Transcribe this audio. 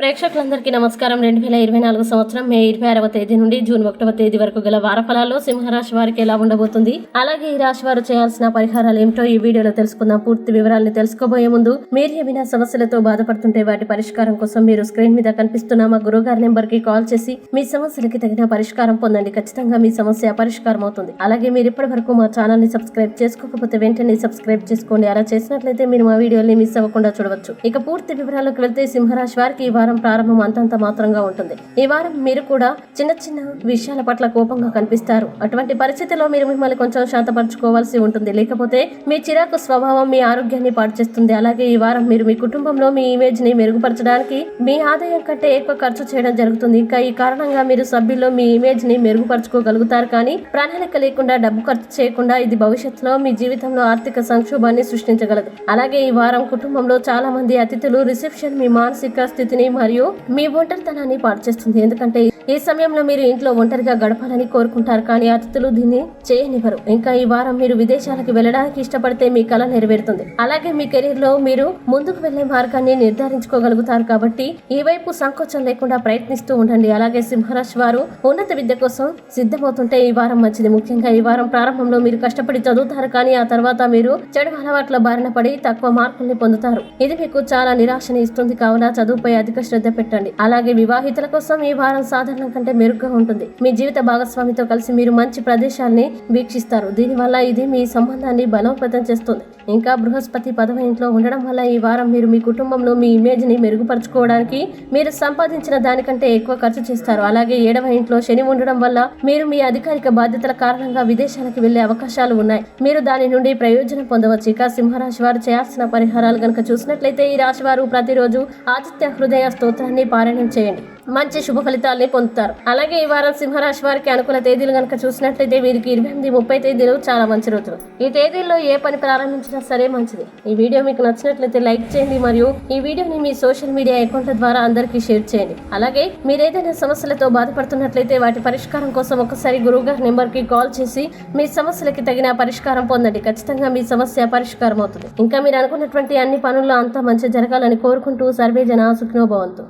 ప్రేక్షకులందరికీ నమస్కారం. రెండు వేల ఇరవై నాలుగు సంవత్సరం మే ఇరవై ఆరవ తేదీ నుండి జూన్ ఒకటవ తేదీ వరకు గల వారఫలాల్లో సింహరాశి వారికి ఎలా ఉండబోతుంది? అలాగే ఈ రాశి వారు చేయాల్సిన పరిహారాలు ఏమిటో ఈ వీడియోలో తెలుసుకుందాం. పూర్తి వివరాలను తెలుసుకోబోయే ముందు మీరు ఏమైనా సమస్యలతో బాధపడుతుంటే వాటి పరిష్కారం కోసం మీరు స్క్రీన్ మీద కనిపిస్తున్న మా గురుగారి నెంబర్కి కాల్ చేసి మీ సమస్యలకి తగిన పరిష్కారం పొందండి. ఖచ్చితంగా మీ సమస్య పరిష్కారం అవుతుంది. అలాగే మీరు ఇప్పటి వరకు మా ఛానల్ని సబ్స్క్రైబ్ చేసుకోకపోతే వెంటనే సబ్స్క్రైబ్ చేసుకోండి. అలా చేసినట్లయితే మీరు మా వీడియోని మిస్ అవ్వకుండా చూడవచ్చు. ఇక పూర్తి వివరాలకు వెళ్తే సింహరాశి వారికి ఈ వారం ప్రారంభం అంతంత మాత్రంగా ఉంటుంది. ఈ వారం మీరు కూడా చిన్న చిన్న విషయాల పట్ల కోపంగా కనిపిస్తారు. అటువంటి పరిస్థితిలో మీరు మిమ్మల్ని కొంచెం శాంతపరచుకోవాల్సి ఉంటుంది. లేకపోతే మీ చిరాకు స్వభావం మీ ఆరోగ్యాన్ని పాడు చేస్తుంది. అలాగే ఈ వారం మీరు మీ కుటుంబంలో మీ ఇమేజ్ని మెరుగుపరచడానికి మీ ఆదాయం కంటే ఎక్కువ ఖర్చు చేయడం జరుగుతుంది. ఇంకా ఈ కారణంగా మీరు సభ్యుల్లో మీ ఇమేజ్ని మెరుగుపరచుకోగలుగుతారు కానీ ప్రణాళిక లేకుండా డబ్బు ఖర్చు చేయకుండా ఇది భవిష్యత్తులో మీ జీవితంలో ఆర్థిక సంక్షోభాన్ని సృష్టించగలదు. అలాగే ఈ వారం కుటుంబంలో చాలా మంది అతిథులు రిసెప్షన్ మీ మానసిక స్థితిని మరియు మీ ఒంటరితనాన్ని పాడుచేస్తుంది ఎందుకంటే ఈ సమయంలో మీరు ఇంట్లో ఒంటరిగా గడపాలని కోరుకుంటారు కానీ అతిథులు దీన్ని చేయనివ్వరు. ఇంకా ఈ వారం మీరు విదేశాలకు వెళ్ళడానికి ఇష్టపడితే మీ కళ నెరవేరుతుంది. అలాగే మీ కెరీర్లో మీరు ముందుకు వెళ్ళే మార్గాన్ని నిర్ధారించుకోగలుగుతారు కాబట్టి ఈ వైపు సంకోచం లేకుండా ప్రయత్నిస్తూ ఉండండి. అలాగే సింహరాశి వారు ఉన్నత విద్య కోసం సిద్ధమవుతుంటే ఈ వారం మంచిది. ముఖ్యంగా ఈ వారం ప్రారంభంలో మీరు కష్టపడి చదువుతారు కానీ ఆ తర్వాత మీరు చెడు అలవాట్ల బారిన పడి తక్కువ మార్కుల్ని పొందుతారు. ఇది మీకు చాలా నిరాశని ఇస్తుంది. కావున చదువుపై అధిక శ్రద్ధ పెట్టండి. అలాగే వివాహితుల కోసం ఈ వారం సాధారణం కంటే మెరుగ్గా ఉంటుంది. మీ జీవిత భాగస్వామితో కలిసి మీరు మంచి ప్రదేశాన్ని వీక్షిస్తారు. దీనివల్ల ఇది మీ సంబంధాన్ని బలోపేతం చేస్తుంది. ఇంకా బృహస్పతి పదవ ఇంట్లో ఉండడం వల్ల ఈ వారం మీరు మీ కుటుంబంలో మీ ఇమేజ్ని మెరుగుపరచుకోవడానికి మీరు సంపాదించిన దానికంటే ఎక్కువ ఖర్చు చేస్తారు. అలాగే ఏడవ ఇంట్లో శని ఉండడం వల్ల మీరు మీ అధికారిక బాధ్యతల కారణంగా విదేశాలకు వెళ్ళే అవకాశాలు ఉన్నాయి. మీరు దాని నుండి ప్రయోజనం పొందవచ్చు. ఇక సింహరాశి వారు చేయాల్సిన పరిహారాలు గనుక చూసినట్లయితే ఈ రాశి వారు ప్రతిరోజు ఆతిథ్య హృదయ స్తోత్రాన్ని పారాయణం చేయండి. మంచి శుభ ఫలితాల్ని పొందుతారు. అలాగే ఈ వారం సింహరాశి వారికి అనుకూల తేదీలు కనుక చూసినట్లయితే వీరికి ఇరవై ఎనిమిది ముప్పై తేదీలు చాలా మంచి రోజులు. ఈ తేదీల్లో ఏ పని ప్రారంభించినా సరే మంచిది. ఈ వీడియో మీకు నచ్చినట్లయితే లైక్ చేయండి మరియు ఈ వీడియోని మీ సోషల్ మీడియా అకౌంట్ల ద్వారా అందరికీ షేర్ చేయండి. అలాగే మీరు ఏదైనా సమస్యలతో బాధపడుతున్నట్లయితే వాటి పరిష్కారం కోసం ఒకసారి గురువు గారి నెంబర్కి కాల్ చేసి మీ సమస్యలకి తగిన పరిష్కారం పొందండి. ఖచ్చితంగా మీ సమస్య పరిష్కారం అవుతుంది ఇంకా మీరు అనుకున్నటువంటి అన్ని పనుల్లో అంతా మంచి జరగాలని కోరుకుంటూ సర్వే జన ಅಂತ